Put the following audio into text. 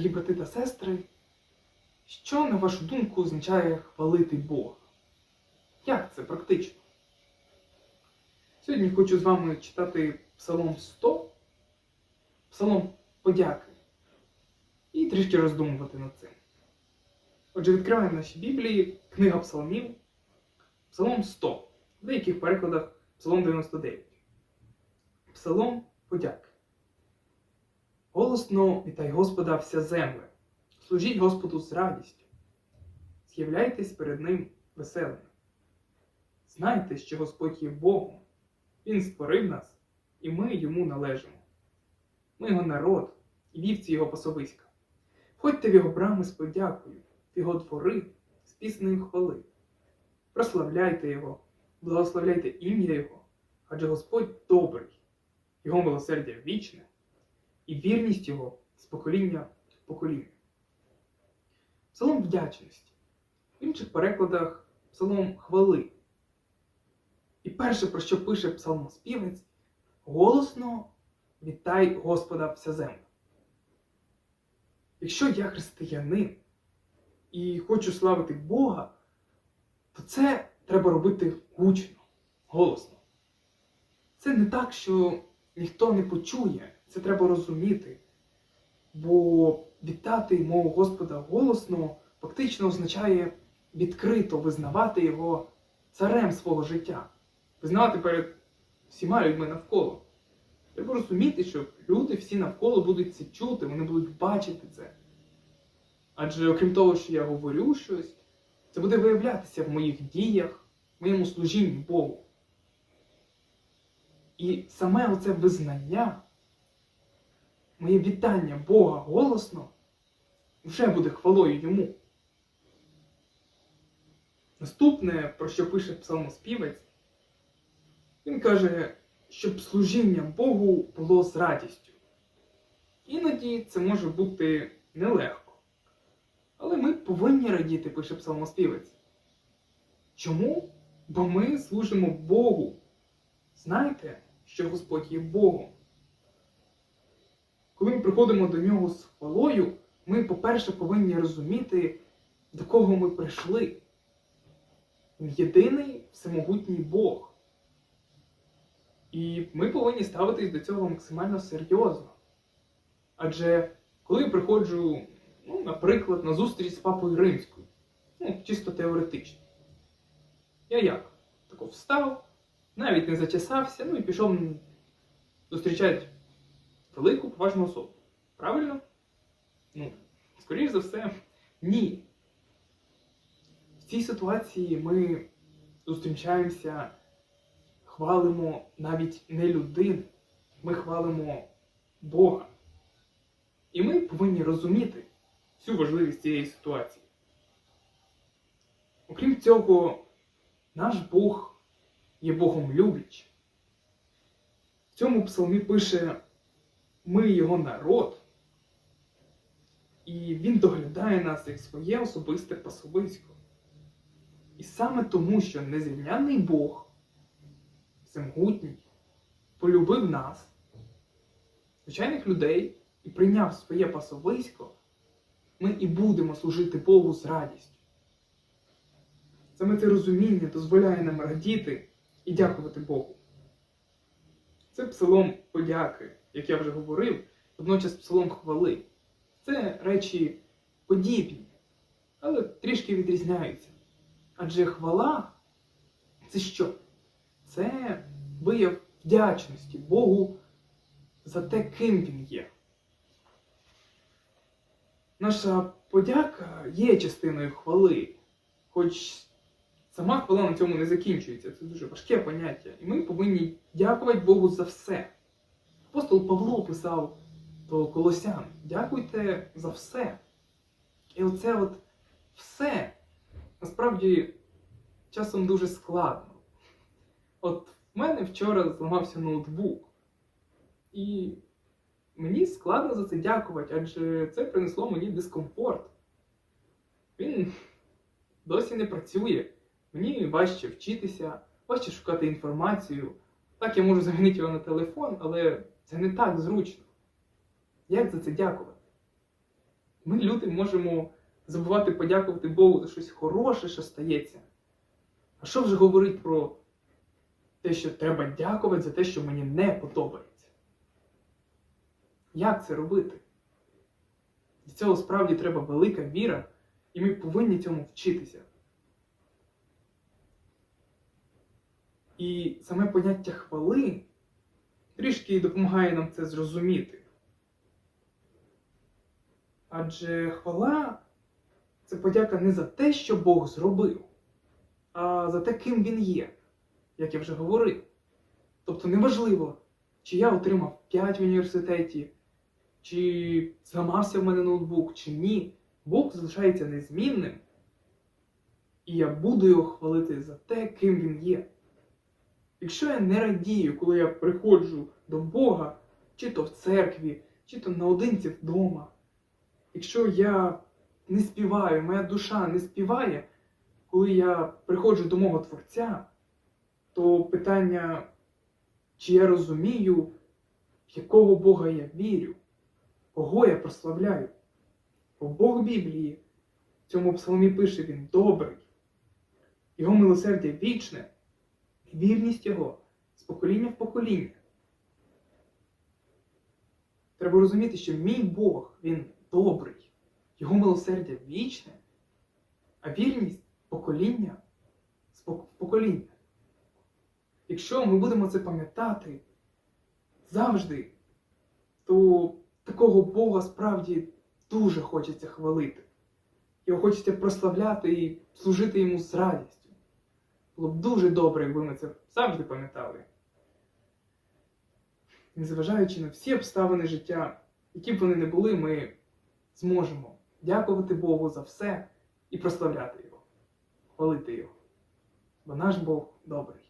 дорогі брати та сестри, що, на вашу думку, означає хвалити Бога? Як це практично? Сьогодні хочу з вами читати Псалом 100, Псалом подяки, і трішки роздумувати над цим. Отже, відкриваємо наші Біблії, книга Псалмів, Псалом 100, в деяких перекладах Псалом 99. Псалом подяки. Голосно вітай Господа вся земля. Служіть Господу з радістю. З'являйтесь перед Ним веселими. Знайте, що Господь є Богом. Він створив нас, і ми йому належимо. Ми його народ і вівці його пасовиська. Входьте в його брами з подякою, в його двори з піснею хвали. Прославляйте Його, благословляйте ім'я Його, адже Господь добрий, Його милосердя вічне, і вірність Його з покоління в покоління. Псалом вдячності. В інших перекладах псалом хвали. І перше, про що пише псалмоспівець, голосно вітай Господа вся земля. Якщо я християнин і хочу славити Бога, то це треба робити гучно, голосно. Це не так, що ніхто не почує, це треба розуміти. Бо вітати мого Господа голосно фактично означає відкрито визнавати його царем свого життя, визнавати перед всіма людьми навколо. Треба розуміти, що люди всі навколо будуть це чути, вони будуть бачити це. Адже окрім того, що я говорю щось, це буде виявлятися в моїх діях, в моєму служінні Богу. І саме оце визнання, моє вітання Бога голосно вже буде хвалою йому. Наступне, про що пише псалмоспівець, він каже, щоб служіння Богу було з радістю. Іноді це може бути нелегко. Але ми повинні радіти, пише псалмоспівець. Чому? Бо ми служимо Богу. Знаєте, що Господь є Богом. Коли ми приходимо до нього з хвалою, ми, по-перше, повинні розуміти, до кого ми прийшли. Єдиний всемогутній Бог. І ми повинні ставитись до цього максимально серйозно. Адже коли я приходжу, ну, наприклад, на зустріч з папою римською, ну, чисто теоретично, я як? Тако встав, навіть не зачесався, ну і пішов зустрічати велику поважну особу. Правильно? Ну, скоріш за все, ні. В цій ситуації ми зустрічаємося, хвалимо навіть не людину, ми хвалимо Бога. І ми повинні розуміти всю важливість цієї ситуації. Окрім цього, наш Бог є Богом люблячим. В цьому псалмі пише ми його народ, і він доглядає нас як своє особисте пасовисько. І саме тому, що незрівняний Бог, всемогутній, полюбив нас, звичайних людей, і прийняв своє пасовисько, ми і будемо служити Богу з радістю. Саме це розуміння дозволяє нам радіти і дякувати Богу. Це псалом подяки, як я вже говорив, водночас псалом хвали. Це речі подібні, але трішки відрізняються. Адже хвала це що? Це вияв вдячності Богу за те, ким Він є. Наша подяка є частиною хвали, хоч сама хвала на цьому не закінчується. Це дуже важке поняття. І ми повинні дякувати Богу за все. Апостол Павло писав до Колосян: дякуйте за все. І оце от все насправді часом дуже складно. От в мене вчора зламався ноутбук. І мені складно за це дякувати, адже це принесло мені дискомфорт. Він досі не працює. Мені важче вчитися, важче шукати інформацію. Так, я можу замінити його на телефон, але це не так зручно. Як за це дякувати? Ми, люди, можемо забувати подякувати Богу за щось хороше, що стається. А що вже говорить про те, що треба дякувати за те, що мені не подобається? Як це робити? Для цього справді треба велика віра, і ми повинні цьому вчитися. І саме поняття хвали трішки допомагає нам це зрозуміти. Адже хвала це подяка не за те, що Бог зробив, а за те, ким він є, як я вже говорив. Тобто неважливо, чи я отримав 5 в університеті, чи зламався в мене ноутбук, чи ні. Бог залишається незмінним, і я буду його хвалити за те, ким він є. Якщо я не радію, коли я приходжу до Бога, чи то в церкві, чи то наодинці вдома, якщо я не співаю, моя душа не співає, коли я приходжу до мого Творця, то питання, чи я розумію, в якого Бога я вірю, кого я прославляю. Бо Бог Біблії в цьому псалмі пише він добрий, його милосердя вічне, вірність Його з покоління в покоління. Треба розуміти, що мій Бог, він добрий, його милосердя вічне, а вірність покоління з покоління. Якщо ми будемо це пам'ятати завжди, то такого Бога справді дуже хочеться хвалити. Його хочеться прославляти і служити йому з радістю. Було б дуже добре, якби ми це завжди пам'ятали. Незважаючи на всі обставини життя, які б вони не були, ми зможемо дякувати Богу за все і прославляти Його, хвалити Його. Бо наш Бог добрий.